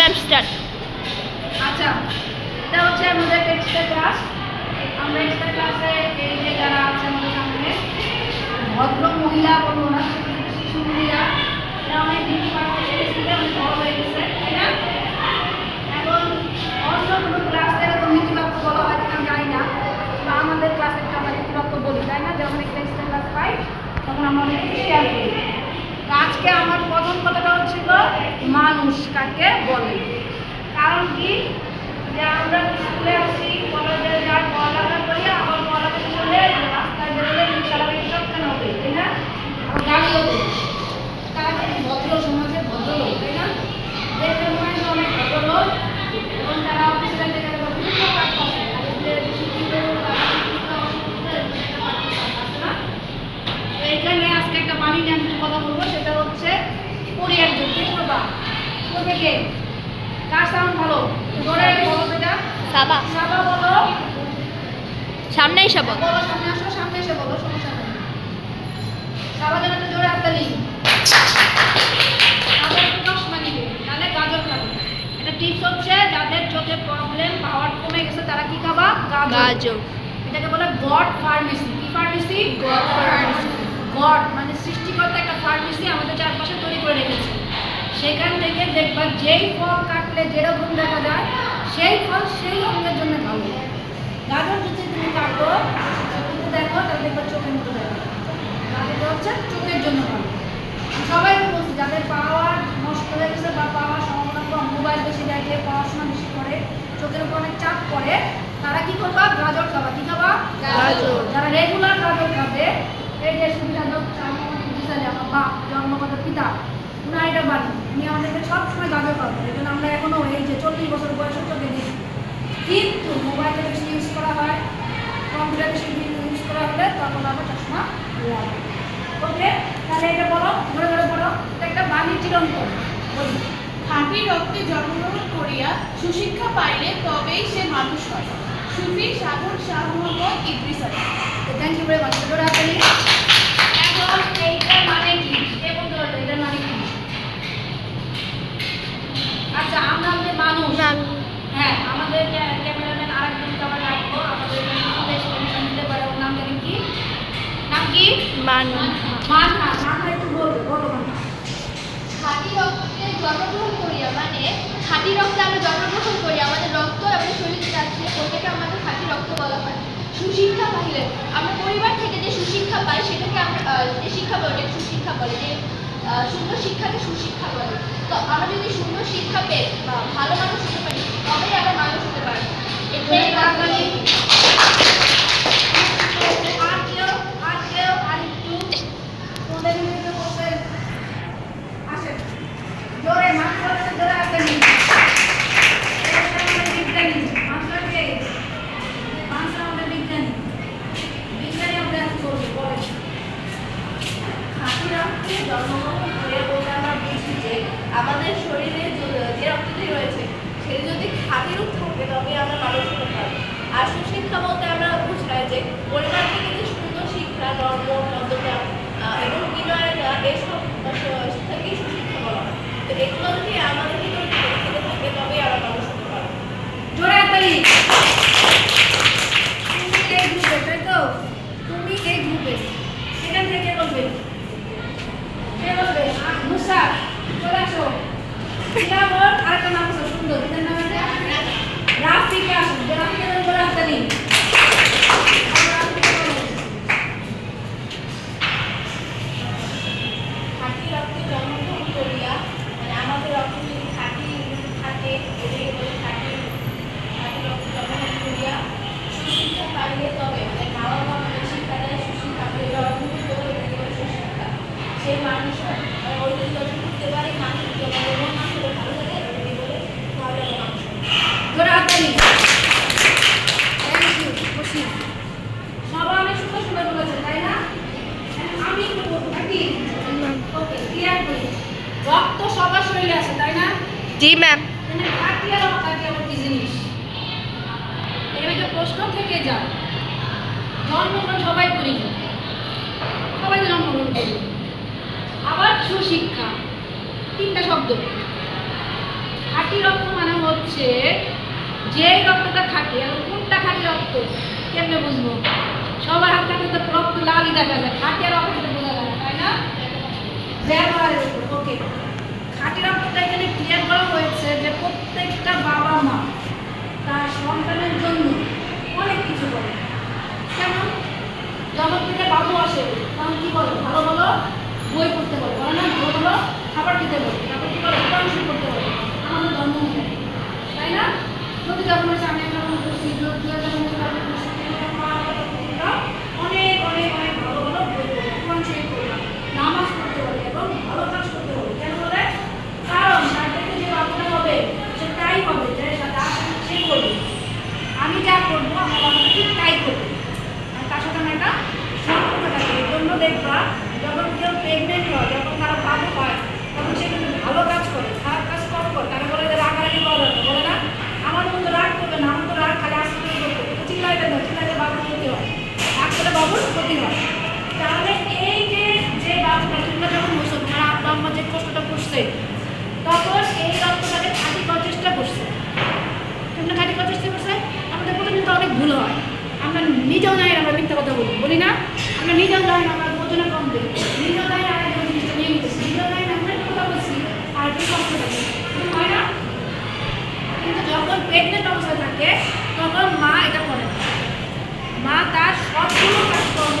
Ma'am start আচ্ছা এটা হচ্ছে আমাদের এক্সট্রা ক্লাস আমরা এক্সট্রা ক্লাসে এই যে যারা আছে আমাদের সামনে, ভদ্র মহিলা বলব না শিশু মহিলা এরা অনেক দিন পার এসেছে, অনেক বড় হয়ে গেছে, তাই না? এখন অন্য কোনো ক্লাস এরকম নীতিবাক্য বলা হয় কিনা জানি না, বা আমাদের ক্লাসে আমরা নীতিবাক্য বলি, তাই না? যখন একটা এক্সট্রা ক্লাস পাই, তখন আমরা অনেক করি। আজকে আমার প্রথম কথাটা হচ্ছিল, মানুষ কাকে বলে? কারণ কি? যে আমরা স্কুলে আসি কলেজে যাই, পড়ালেখা করি, আবার পড়ালেখা করলে রাস্তায় বেরোলে ইনশাল্লাহ কেন হবে, তাই না? তারা কিন্তু ভদ্র সমাজে ভদ্রলোক, তাই না? যে অনেক ভদ্রলোক এবং তারা অফিসে যাইতে গেলে বা বিভিন্ন কাজ করে তাদের যে শিক্ষিত তারা শিক্ষিত অশিক্ষিত এরকম একটা পার্থক্য আছে না তো এখানে আজকে একটা বাণী নিয়ে আমি একটু কথা বলব সেটা হচ্ছে কোরিয়ার জন্য কে করবা করবে কে কার সাউন্ড ভালো জোরে বলো সেটা সাবা সাবা বলো সামনেই শপথ বলো সামনে আসো সামনে এসে বলো সমস্যা নেই সাবা যেন একটু জোরে হাততালি সাবা একটু চশমা নিবে তাহলে গাজর খাবে এটা টিপস হচ্ছে চোখে প্রবলেম পাওয়ার কমে গেছে তারা কি খাবা? গাজর। গাজর। এটাকে বলে গড ফার্মেসি কি ফার্মেসি গড ফার্মেসি গড মানে সৃষ্টিকর্তা একটা ফার্মেসি আমাদের চারপাশে তৈরি করে রেখেছে। সেখান থেকে দেখবা যেই ফল কাটলে যেরকম দেখা যায় সেই ফল সেই অঙ্গের জন্য ভালো গাজর যদি তুমি কাটো যদি দেখো তাহলে দেখবা চোখের মতো দেখো গাজরটা হচ্ছে চোখের জন্য ভালো আমি সবাইকে বলছি যাদের পাওয়ার নষ্ট হয়ে গেছে বা পাওয়ার সম্ভাবনা কম মোবাইল বেশি দেখে পড়াশোনা বেশি করে চোখের উপর অনেক চাপ পড়ে তারা কি করবা? গাজর খাবা। কি খাবা? গাজর। যারা রেগুলার গাজর খাবে এই যে সুবিধা দিশালে আমার বাপ জন্মগত পিতা উনার এটা বাড়ি উনি আমাদেরকে সবসময় গাজর খাব এই জন্য আমরা এখনও এই যে চল্লিশ বছর বয়সের চোখে দেখি কিন্তু মোবাইলটা বেশি ইউজ করা হয় কম্পিউটার বেশি ইউজ করা হলে তখন আবার চশমা ওকে তাহলে এটা বলো ধরে ধরে বলো একটা বাণী চিরন করো বলি খাঁটি রক্তে জন্মগ্রহণ করিয়া সুশিক্ষা পাইলে তবেই সে মানুষ হয়। সুফি সাধক Shah Mohammad Idris Ali. Thank you very much ধরে হাতালি এখন এইটার মানে কি? এটার মানে কি? আচ্ছা আমরা আমাদের মানুষ হ্যাঁ আমাদের ক্যা- ক্যামেরাম্যান আরেকজনকে আমরা রাখব আমাদের এক্সপ্লেনেশন দিতে পারে। ওর নাম জানেন কি? নাম কি? মানুষ মানহা মানহা একটু বলবে বলো মানহা খাঁটি রক্তে জন্মগ্রহণ মানে খাঁটি রক্তে আমরা জন্মগ্রহণ করি। আমাদের রক্ত এবং শরীর যাচ্ছে প্রত্যেকে আমাদের খাঁটি রক্ত বলা হয়। সুশিক্ষা পাইলে আমরা পরিবার থেকে যে সুশিক্ষা পাই সেটাকে আমরা যে শিক্ষা বলে সুশিক্ষা বলে যে সুন্দর শিক্ষাকে সুশিক্ষা বলে। তো আমরা যদি সুন্দর শিক্ষা পেয়ে বা ভালো মানুষ হতে পারি তবেই আমরা মানুষ হতে পারি এটাই তাড়াতাড়ি। বাঙালি আর কেউ আর কেউ আর একটু তোমাদের মিলিত বসে আসেন জোরে মাছ বলে জোরে আসেন বিজ্ঞানী মাছটা কে মাছ আমাদের বিজ্ঞানী বিজ্ঞানী আমাদের আজ করবে বলেন খাঁটি রক্তে জন্মগ্রহণ করে বলতে আমরা বুঝি যে আমাদের শরীরে যে- যে রক্তটি রয়েছে সেটি যদি খাঁটি রূপ থাকে তবে আমরা মানুষ হতে পারি আর সুশিক্ষা বলতে আমরা বুঝাই যে পরিবার থেকে যে সুন্দর শিক্ষা ধর্ম ভদ্রতা আহ, এবং বিনয়তা এসব শিক্ষাকেই সুশিক্ষা বলা হয় তো এগুলো যদি আমাদের ভিতরে থেকে থেকে থাকে তবেই আমরা মানুষ হতে পারব জোরে হাততালি তুমি এই গ্রুপে তাই তো তুমি এই গ্রুপে থেকে কে আ, মুসা চলে আসো এটা ওর আরেকটা নাম আছে সুন্দর এটার নাম আছে রাফিকা আসো যে রাফিকা জোরে হাততালি খাঁটি রক্তে জন্মগ্রহণ করিয়া মানে আমাদের রক্ত যদি খাঁটি থাকে চলে আসে সবাই করি। আবার সুশিক্ষা তিনটা শব্দ। খাঁটি রক্ত মানে হচ্ছে যে রক্তটা থাকে আর কোনটা খাঁটি রক্ত কেমনে বুঝব? সবার হাত থাকলে তো রক্ত লালই দেখা যায়। খাঁটি আর রক্ত বোঝা যায় তাই না? হ্যাঁ। ব্যবহারের ওকে খাটিরা মধ্যে এখানে ক্লিয়ার করা হয়েছে যে প্রত্যেকটা বাবা মা তার সন্তানের জন্য অনেক কিছু করে। কেমন? যখন থেকে বাবু আসে, তখন কী বলে? ভালো ভালো বই পড়তে বলে। বলে না, ভালো ভালো খাবার আসছে তখন এই রক্তটাকে খাঁটি করার চেষ্টা করছে। তোমরা খাঁটি করার চেষ্টা করছে? আমাদের প্রথম কিন্তু অনেক ভুল হয়। আমরা নিজেও নাই আমরা মিথ্যা কথা বলি। বলি না, আমরা নিজেও নাই আমরা ওজনে কম দিই নিজেও নাই তখন মা এটা করে। মা তার সবগুলো কাজকর্ম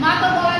Mata bola.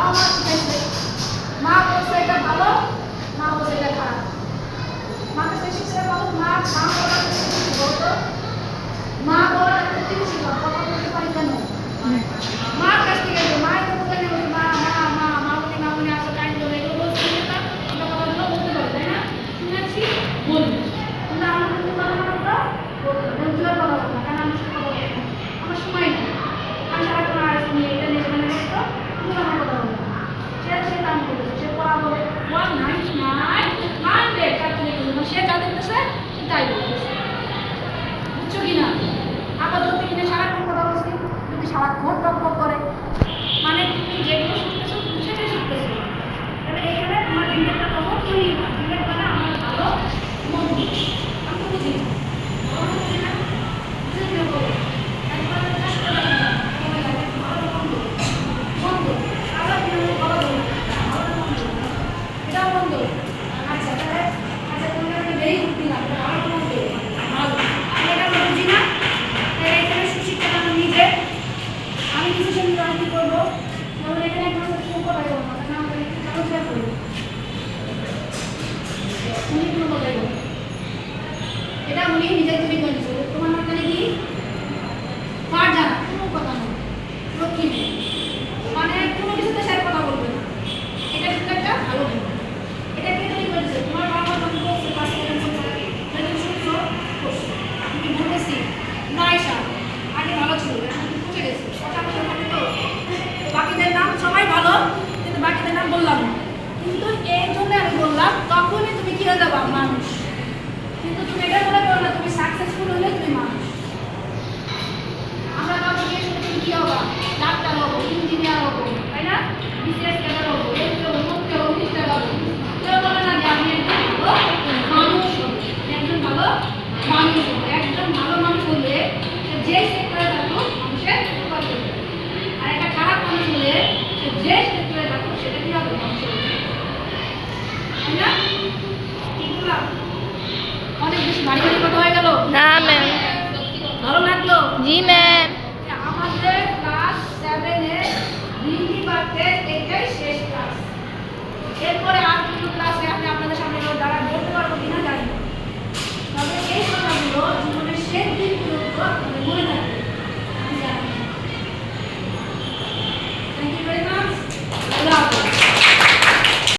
বাবা মা শিখাইছে মা বলছে এটা ভালো? ওয়ান নাইন নাইন হান্ড্রেড সে যা দেখতেছে, সে তাই বলতেছে। বুঝছ কি না? আবার ধরতে কিনা সারাক্ষণ কথা বলছি, যদি সারাক্ষণ টকবক করে মানে তুমি যেগুলো শুনতেছো, তুমি সেটাই শুনতেছো। তাহলে এখানে তোমার দিনের কথা তখন তুমি দিনের বেলা আমার ভালো মন আমি বুঝি 真的吧吗？